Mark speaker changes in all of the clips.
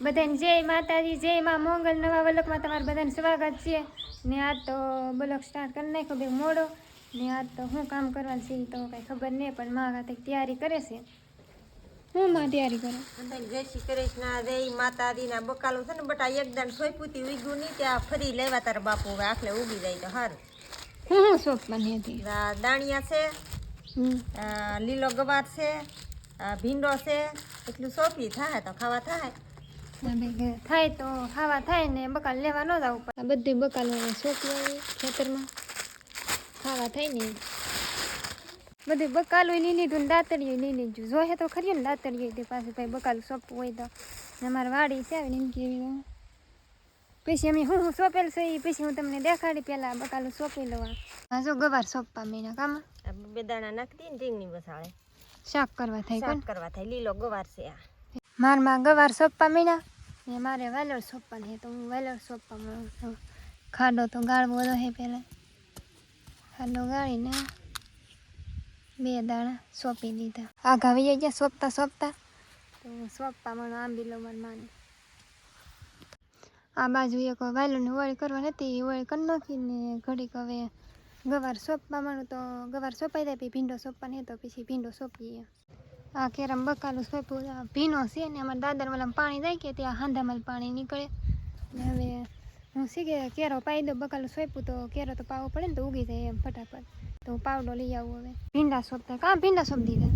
Speaker 1: બધાને જય માતાજી જય માં મોંગલ. નવા વલકમાં તમારું બધાને સ્વાગત છે. ને આ તો બ્લોક સ્ટાર્ટ કરી નાખ્યો બે મોડો. ને આજ તો હું કામ કરવાનું છે તો કાંઈ ખબર નહીં પણ માં કાંઈક તૈયારી કરે છે. હું માં તૈયારી કરે?
Speaker 2: જય શ્રી કૃષ્ણ જય માતાજીના બકાલું છે ને બટા એકદમ સોયપુતી ઉગ્યું નહીં ત્યાં ફરી લેવા તાર બાપુ હવે આખલે ઉગી જાય તો સારું
Speaker 1: હું હું સોંપવાની હતી.
Speaker 2: આ દાણિયા છે. લીલો ગવાર છે ભીંડો છે એટલું સોંપી થાય તો ખાવા થાય
Speaker 1: થાય તો ખાવા થાય ને બકાલ લેવા ન જવું પડે આ બધી બકાલ સોંપી આવી ખેતરમાં. ખાવા થાય ને. બધી બકાલું લઈ લીધું ને દાંતળીયું લઈ લીધું. જોહે તો ખરી ને દાંતળીયું તે પાસે ભાઈ બકાલું સોંપવું હોય તો. અમારે વાડી છે આવી ને એવી પછી અમે હું હું સોંપેલ છે એ પછી હું તમને દેખાડી પહેલાં બકાલું સોંપી લઉં હા જો ગવાર સોંપવા મહિના કામાં.
Speaker 2: બે દાણા નાખી દઈને રીંગણી બસાડે
Speaker 1: શાક કરવા થાય
Speaker 2: શાક કરવા થાય. લીલો ગવાર છે આ.
Speaker 1: મારમાં ગવાર સોંપવા મીના. ને મારે વાલોર સોંપવાનું છે તો હું વાલોર સોંપવા મળું છું ખાડો તો ગાળવો બધો છે પહેલાં ખાડો ગાળીને બે દાણા સોંપી દીધા. આઘા વહી ગયા સોંપતા સોંપતા. તો સોંપવા મળો આંબી લો મારી માને. આ બાજુ એક વાયલોની વળી કરવા નથી, એ વળી કરી નાખીને ઘડીક હવે ગવાર સોંપવા માંડું તો ગવાર સોંપાઈ જાય, પછી ભીંડો સોંપવાની તો પછી ભીંડો સોંપીએ. આ કેરમ બકાલું સોંપ્યું આ ભીનો છે ને અમારા દાદર વાળા પાણી જાય કે ત્યાં હાંધામાં પાણી નીકળે. ને હવે હું શીખે કેરો પાઈ દઉં બકાલું સોંપ્યું તો કેરો તો પાવો પડે ને તો ઉગી જાય એમ ફટાફટ. તો હું પાવડો લઈ આવું હવે. ભીંડા સોંપતા કાં ભીંડા સોંપ દીધા?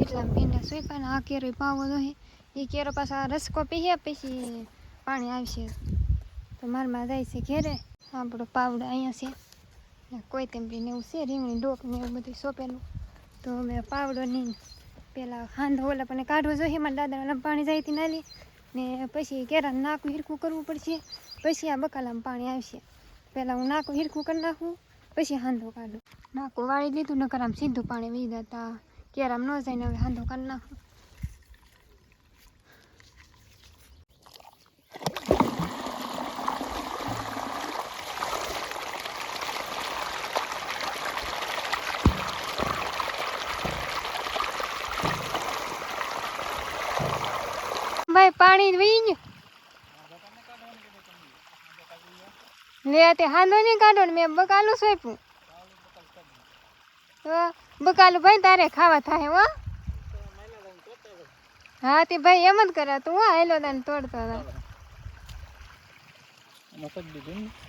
Speaker 1: એટલા ભીંડા સોંપ્યા ને આ કેરો પાવો જોઈએ. એ કેરો પાછા રસકો પીએ પછી પાણી આવશે. તો મારમાં જાય છે ઘેરે. આપણો પાવડો અહીંયા છે. કોઈ તેમ ને એવું છે રીંગણી ડોક ને એવું બધું સોંપેલું. તો મેં પાવડો નહીં પેલા હાંધો ઓલા પણ કાઢવો જોઈએ. મારા દાદા પાણી જાય નાલી. ને પછી કેરાનું નાખું, હિરખું કરવું પડશે. પછી આ બકાલામાં પાણી આવશે. પહેલાં હું નાખું, હિરખું કરી નાખું. પછી હાંધો કાઢું. નાખું, વાળી લીધું, નકર આમ સીધું પાણી વી દેતા કેરામ ન જાય ને હવે હાંધો કરી નાખું. ભાઈ પાણી વી ગયું લે તે હાંધો નહીં કાઢો ને મેં બકાલું સોંપ્યું. તો બકાલું ભાઈ તારે ખાવા થાય, હો. હા, તે ભાઈ એમ જ કરે, તું હા હેલો તને તોડતો હતો.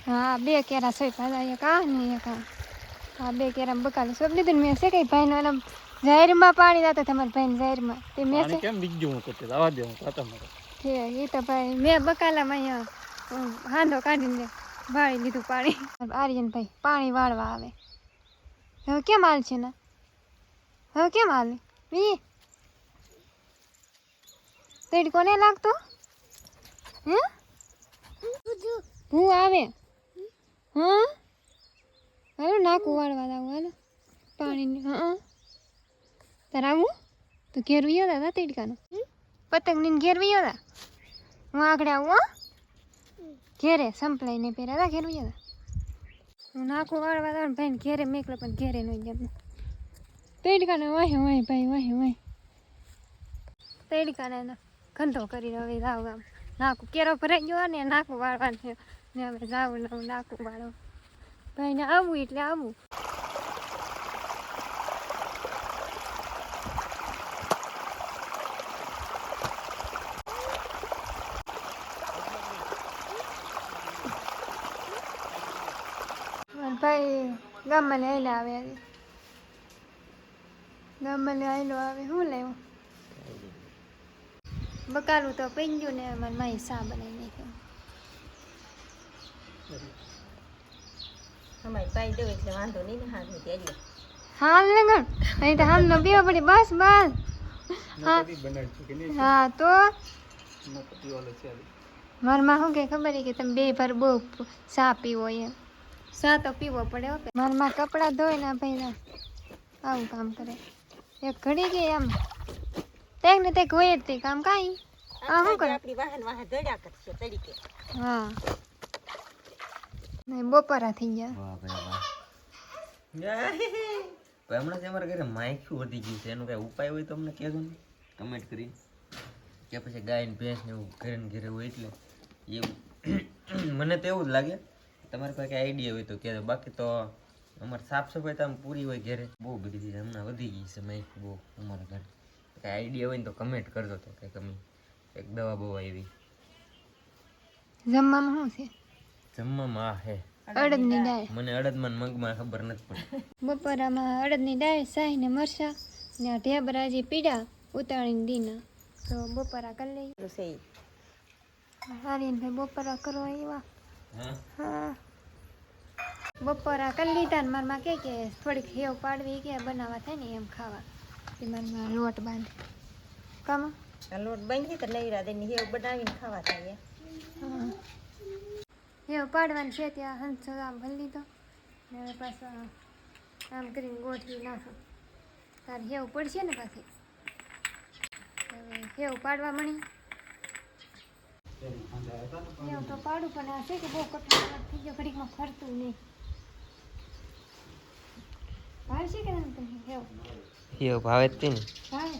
Speaker 1: હા, બે કેરા સોંપ્યા હતા, એક આ ને એક આ. હા બે કેરા બકાલું સોંપ લીધું ને મેં છે કઈ ભાઈનો એમ જાહેરમાં પાણી જતો તમારા ભાઈ જાહેરમાં તે મેં
Speaker 3: કેમ બીજું હું કરતી? આવા દે હું કાતા મારો.
Speaker 1: કે એ તો ભાઈ મેં બકાલામાં અહીંયા હાંધો કાઢીને વાળી લીધું પાણી. આર્યન ભાઈ પાણી વાળવા આવે. હવે કેમ હાલ છે ને? હવે કેમ હાલ? વી તેડ કોને લાગતો? હે? હું આવે? હા? હાલો નાકું વાળવા લાવું હાલો. પાણી હા. તારે આવું તો ઘેર વિયો હતા તીડકાનો. પતંગ લઈને ઘેર વિયો હતા હું આગળ આવું, હો. ઘેરે સંપલાઈ ને પહેર્યા. હતા ઘેર વિયો હું નાખું, વાળવા હતા ભાઈ ઘેરે મેકલો, પણ ઘેરે નહીં જમ તીડકાને વાહે વાહે, ભાઈ, વાહે વાહે. તીડકાને ગંધો કરીને હવે લાવ આમ. નાખું, કેરો ભરાઈ ગયો ને નાખું વાળવાનું. ને હવે જાવું નવું નાખું વાળો ભાઈને આવું એટલે આવવું મારા ભાઈ ગામમાં લઈ આવે. આજે ગામમાં આવેલો આવે શું લેવું બકાલું તો પી ગયું ને મારી માઈ સા બનાવી નાખ્યું.
Speaker 2: અમારી પાઈ દઉં એટલે વાંધો નહીં ને હાથ એટલે
Speaker 1: હાલ ને ગણ. અહીં તો હાલ નો પીવો પડે બસ બસ. હા. તો?
Speaker 3: નકટી વાળો છે
Speaker 1: મારા માં શું કે ખબર કે તમે બે ભર બહુ સા પીવો એમ? સા તો પીવો પડે ઓકે મારમાં કપડાં ધોઈ ના ભાઈ આવું કામ કરે. એક ઘડી ગઈ એમ. તેક ને તેક હોય જ કામ. કાંઈ? આ શું કરે?
Speaker 2: આપણી વાહન વાહન ધડ્યા કરશે તરીકે.
Speaker 1: હા. નહીં બપોરા થઈ ગયા.
Speaker 4: વાહ ભાઈ વાહ. હમણાં જ અમારા ઘરે માયખ્યું વધી ગયું છે. એનો કઈ ઉપાય હોય તો અમને કહેજો ને. કમેન્ટ કરી કે પછી ગાય ને ભેંસ ને એવું ઘરે ને ઘરે હોય એટલે એવું. મને તો એવું જ લાગે. તમારી પાસે આઈડિયા હોય તો કહેજો. બાકી તો અમારે સાફ સફાઈ તો આમ પૂરી હોય ઘેરે. બહુ બધી ચીજ હમણાં વધી ગઈ છે મેં બહુ અમારા ઘરે. કાંઈ આઈડિયા હોય ને તો કમેન્ટ કરજો તો કંઈક અમે એક દવા બહુ આવી.
Speaker 1: જમવામાં શું છે?
Speaker 4: જમવામાં આ હે.
Speaker 1: અડદની દાળ.
Speaker 4: મને અડદમાં મગમાં ખબર નથી પડી.
Speaker 1: બપોરામાં અડદની દાળ સાઈ ને મરસા ને આ ઢેબરા જે પીડા ઉતાળીને દીના. તો બપોરા કરી લઈએ.
Speaker 2: ઈ.
Speaker 1: ભાઈ બપોરા કરવા એવા
Speaker 4: હા.
Speaker 1: બપોરા કરી લીધા ને મારમાં કે કે થોડીક હેવ પાડવી કે બનાવવા થાય ને એમ ખાવા. તે માં લોટ બાંધે. કામ?
Speaker 2: લોટ બાંધી તો નૈરા દઈને હેવ બનાવીને ખાવા થાય
Speaker 1: હેવ પાડવાની છે ત્યાં હંસ આમ ભરી લીધો. ને હવે પાછો આમ કરીને ગોઠવી નાખો. તાર હેવ પડશે ને પાછી? હવે હેવ પાડવા મળી. હેવ તો પાડું પણ આ છે કે બહુ કઠણ થઈ ગયો ઘડીકમાં ફરતું નહીં. ભાવશે કે નહીં તમને હેવ.
Speaker 4: એવું ભાવે જ તે ને?
Speaker 1: ભાવે?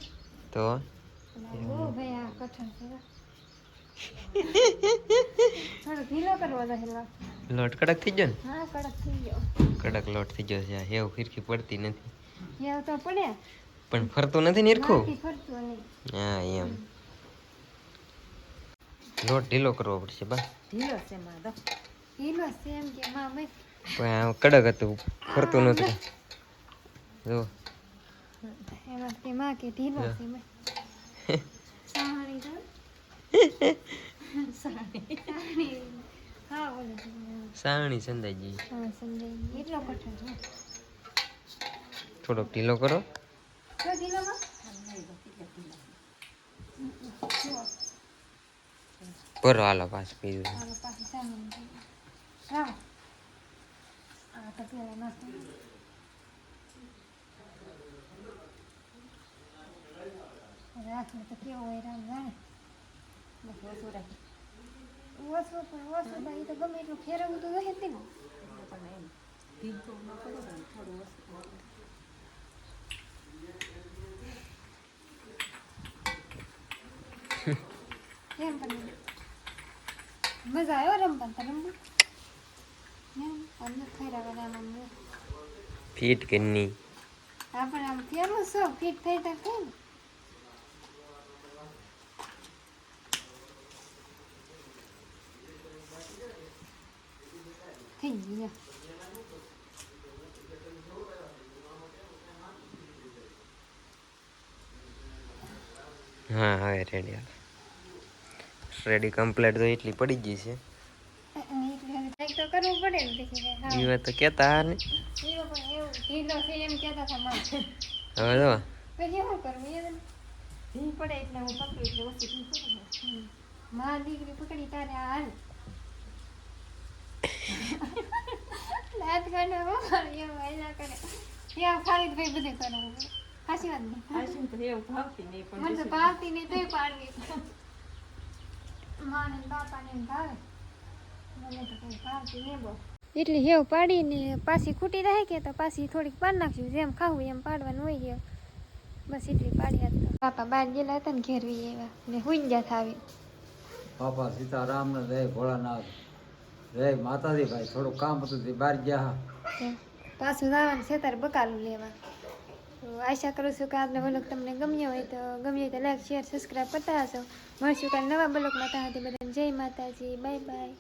Speaker 4: તો?
Speaker 1: બહુ ભાઈ આ કઠણ છે. હો. થોડો ઢીલો કરવો રહેલો
Speaker 4: લોટ કડક થઈ ગયો ને?
Speaker 1: હા કડક થઈ ગયો.
Speaker 4: કડક લોટ થઈ ગયો છે આ હેવ ફીરકી પડતી નથી.
Speaker 1: હેવ તો પડે.
Speaker 4: પણ ફરતું નથી ને હરખું
Speaker 1: નાથી ફરતું નહીં.
Speaker 4: હા એમ. લોટ ઢીલો કરવો પડશે બા
Speaker 2: ઢીલો છે માં
Speaker 1: ઢીલો છે એમ કે મામે
Speaker 4: પણ કડક હતું ફરતું નતું. જો.
Speaker 1: એમાં કે માં કે ઢીલો છે મેં સાણી તો સાણી. હા બોલો
Speaker 4: સાવણી સંદાજી
Speaker 1: હા સમજાય એટલો કઠણ છે.
Speaker 4: થોડોક ઢીલો કરો.
Speaker 1: તો ઢીલોમાં
Speaker 4: ભરો હાલો પાછું પીધું
Speaker 1: હાલો પાછી સાણી રાવ આ તો પેલા નાસ્તો રાખને તો કેવો હોય રામ જાણે
Speaker 2: બસ ઓછું રાખી
Speaker 1: ઓછો પણ ઓછો ભાઈ તો ગમે એટલું ફેરવવું તો રહે જ ને કેમ પણ મજા આવ્યો રમવા તો રમવું એમ અમને ખરા આમ
Speaker 4: ફીટ કરની
Speaker 1: આપણે આમ ફેરવું છો ફીટ થઈ તા ને થઈ ગયું.
Speaker 4: હા હવે રેડી રેડી કમ્પ્લીટ તો એટલી પડી ગઈ છે.
Speaker 1: કંઈક તો કરવું ને દેખી જાય હા
Speaker 4: એ વાત તો કહેતા હા ને
Speaker 1: એવું પણ એવું ઢીલો છે એમ કહેતા હતા માં
Speaker 4: હવે
Speaker 2: તો નહીં પણ
Speaker 1: તો ભાવતી નહીં તોય પાડવી. માને બાપાને ભાવે. મને તો કઈ ભાવતી નહીં બહુ એટલે હેવ પાડીને પાછી ખૂટી રહે કે તો પાછી થોડીક પાડી નાખશું. જેમ ખાવું એમ પાડવાનું હોય હેવ. બસ એટલી પાડી હતી પાપા બાપા બહાર ગયેલા હતા ને ઘેરવી એવા ને હુઈ ગયા થાવી.
Speaker 3: બાપા સીતારામ ને જય ભોળાનાથ. જય માતાજી ભાઈ થોડું કામ હતું તે બહાર ગયા
Speaker 1: પાછું જવાનું છે તારે બકાલું લેવા. આશા કરું છું કે આપનો બ્લોગ તમને ગમ્યો હોય તો ગમ્યો તો લાઈક શેર સબસ્ક્રાઈબ કરતા હશો. મળશું કાલે નવા બ્લોગમાં ત્યાં બધાને જય માતાજી. Bye bye